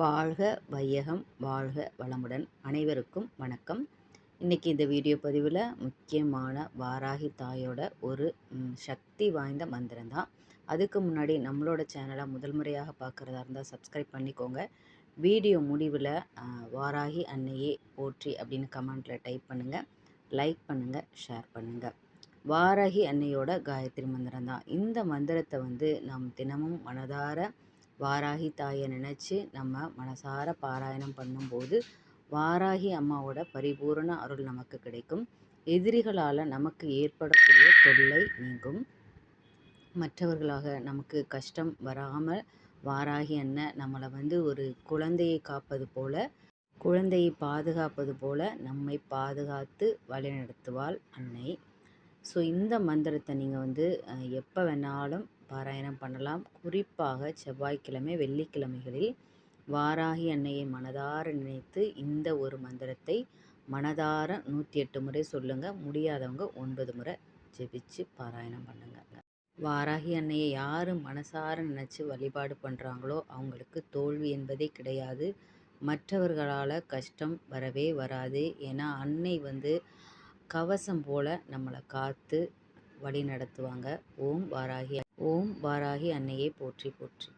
வாழ்க வையகம் வாழ்க வளமுடன் அனைவருக்கும் வணக்கம். இன்றைக்கி இந்த வீடியோ பதிவில் முக்கியமான வாராகி தாயோட ஒரு சக்தி வாய்ந்த மந்திரம் தான். அதுக்கு முன்னாடி நம்மளோட சேனலை முதல் முறையாக பார்க்குறதா இருந்தால் சப்ஸ்கிரைப் பண்ணிக்கோங்க. வீடியோ முடிவில் வாராகி அன்னையே போற்றி அப்படின்னு கமெண்ட்டில் டைப் பண்ணுங்கள் லைக் பண்ணுங்கள் ஷேர் பண்ணுங்கள் வாராகி அன்னையோட காயத்ரி மந்திரம் தான். இந்த மந்திரத்தை வந்து நாம் தினமும் மனதார வாராகி தாயை நினச்சி நம்ம மனசார பாராயணம் பண்ணும்போது வாராகி அம்மாவோட பரிபூரண அருள் நமக்கு கிடைக்கும். எதிரிகளால் நமக்கு ஏற்படக்கூடிய தொல்லை நீங்கும். மற்றவர்களாக நமக்கு கஷ்டம் வராமல் வாராகி அண்ணன் நம்மளை வந்து ஒரு குழந்தையை காப்பது போல குழந்தையை பாதுகாப்பது போல நம்மை பாதுகாத்து வழிநடத்துவாள் அன்னை. ஸோ இந்த மந்திரத்தை நீங்கள் வந்து எப்போ வேணாலும் பாராயணம் பண்ணலாம். குறிப்பாக செவ்வாய்க்கிழமை வெள்ளிக்கிழமைகளில் வாராகி அன்னையை மனதார நினைத்து இந்த ஒரு மந்திரத்தை மனதார நூற்றி எட்டு முறை சொல்லுங்கள் முடியாதவங்க ஒன்பது முறை ஜெபிச்சு பாராயணம் பண்ணுங்க. வாராகி அன்னையை யார் மனசார நினச்சி வழிபாடு பண்ணுறாங்களோ அவங்களுக்கு தோல்வி என்பதே கிடையாது. மற்றவர்களால் கஷ்டம் வரவே வராது. ஏன்னா அன்னை வந்து கவசம் போல் நம்மளை காத்து வழி நடத்துவாங்க ஓம் வாராகி ஓம் வாராகி அன்னையே போற்றி போற்றி.